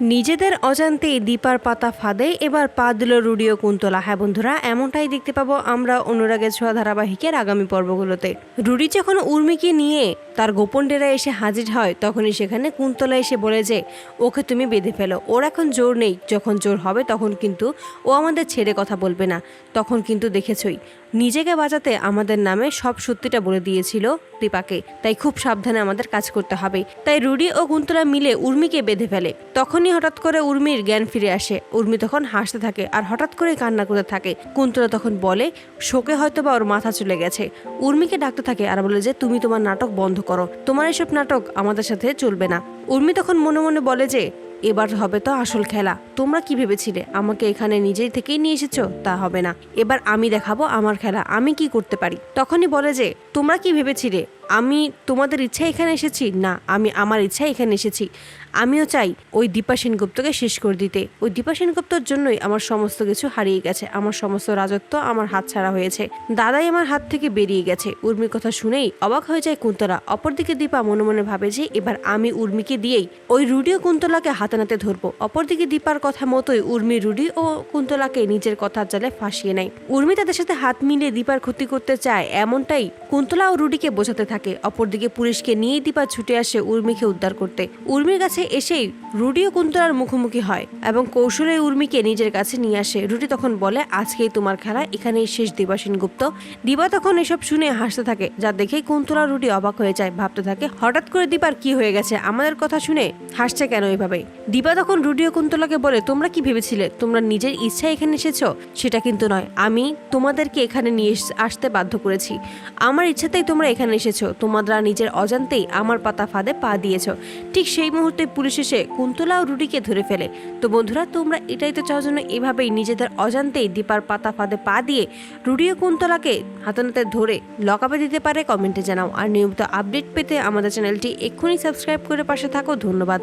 নিজেদের অজান্তেই দীপার পাতা ফাঁদে এবার পা দিল রুডিও কুন্তলা। হ্যাঁ বন্ধুরা, এমনটাই দেখতে পাবো আমরা অনুরাগের ছোঁয়া ধারাবাহিকের আগামী পর্বগুলোতে। রুডি যখন উর্মিকে নিয়ে তার গোপন ডেরা এসে হাজির হয়, তখনই সেখানে কুন্তলা এসে বলে যে, ওকে তুমি বেঁধে ফেলো। ওর এখন জোর নেই। যখন জোর হবে তখন কিন্তু ও আমাদের ছেড়ে কথা বলবে না। তখন কিন্তু দেখেছই, নিজেকে বাঁচাতে আমাদের নামে সব সত্যিটা বলে দিয়েছিল দীপাকে। তাই খুব সাবধানে আমাদের কাজ করতে হবে। তাই রুডি ও কুন্তলা মিলে উর্মিকে বেঁধে ফেলে। তখনই হঠাৎ করে উর্মির জ্ঞান ফিরে আসে। উর্মি তখন হাসতে থাকে আর হঠাৎ করে কান্না করতে থাকে। কুন্তলা তখন বলে, শোকে হয়তো বা ওর মাথা চলে গেছে। উর্মিকে ডাকতে থাকে আর বলে যে, তুমি তোমার নাটক বন্ধ করো। তোমার এসব নাটক আমাদের সাথে চলবে না। উর্মি তখন মনে মনে বলে যে, এবার হবে তো আসল খেলা। তোমরা কি ভেবেছিলে? আমাকে এখানে নিজেই থেকেই নিয়ে এসেছ? তা হবে না। এবার আমি দেখাবো আমার খেলা। আমি কি করতে পারি? তখনই বলে যে, তোমরা কি ভেবেছিলে? আমি তোমাদের ইচ্ছায় এখানে এসেছি? না, আমি আমার ইচ্ছায় এখানে এসেছি। আমিও চাই ওই দীপা সেনগুপ্তকে শেষ করে দিতে। ওই দীপা সেনগুপ্তর জন্যই আমার সমস্ত কিছু হারিয়ে গেছে। আমার সমস্ত রাজত্ব আমার হাত ছাড়া হয়েছে। দাদাই আমার হাত থেকে বেরিয়ে গেছে। উর্মির কথা শুনেই অবাক হয়ে যায় কুন্তলা। অপরদিকে দীপা মনে মনে ভাবে যে এবার আমি উর্মিকে দিয়েই ওই রুডিও কুন্তলাকে হাতে নাতে ধরবো। অপরদিকে দীপার কথা মতোই উর্মি রুডি ও কুন্তলাকে নিজের কথার জালে ফাঁসিয়ে নেয়। উর্মি তাদের সাথে হাত মিলিয়ে দীপার ক্ষতি করতে চায় এমনটাই কুন্তলা ও রুডিকে বোঝাতে থাকে। অপরদিকে পুলিশকে নিয়ে দীপা ছুটে আসে উর্মিকে উদ্ধার করতে। উর্মির কাছে এসেই রুডি ও কুন্তলার মুখোমুখি হয় এবং কৌশলে উর্মিকে নিজের কাছে নিয়ে আসে। রুডি তখন বলে, আজকেই তোমার খেলা, এখানেই শেষ দিবাসীন গুপ্ত দিবা তখন এসব শুনে হাসতে থাকে, যা দেখেই কুন্তলা রুডি অবাক হয়ে যায়, ভাবতে থাকে, হঠাৎ করে দীপার কি হয়ে গেছে? আমাদের কথা শুনে হাসছে কেন এভাবে? দিবা তখন রুডি ও কুন্তলাকে বলে, তোমরা কি ভেবেছিলে? তোমরা নিজের ইচ্ছায় এখানে এসেছ? সেটা কিন্তু নয়। আমি তোমাদেরকে এখানে নিয়ে আসতে বাধ্য করেছি। আমার ইচ্ছাতেই তোমরা এখানে এসেছ। তোমরা নিজের অজান্তেই আমার পাতা ফাঁদে পা দিয়েছ। ঠিক সেই মুহূর্তে পুলিশ এসে কুন্তলা ও রুডিকে ধরে ফেলে। তো বন্ধুরা, তোমরা এটাই তো চাও জন্য এভাবেই নিজেদের অজান্তেই দীপার পাতা ফাঁদে পা দিয়ে রুডিও কুন্তলাকে হাতানাতে ধরে লকাপে দিতে পারে কমেন্টে জানাও। আর নিয়মিত আপডেট পেতে আমাদের চ্যানেলটি এক্ষুনি সাবস্ক্রাইব করে পাশে থাকো। ধন্যবাদ।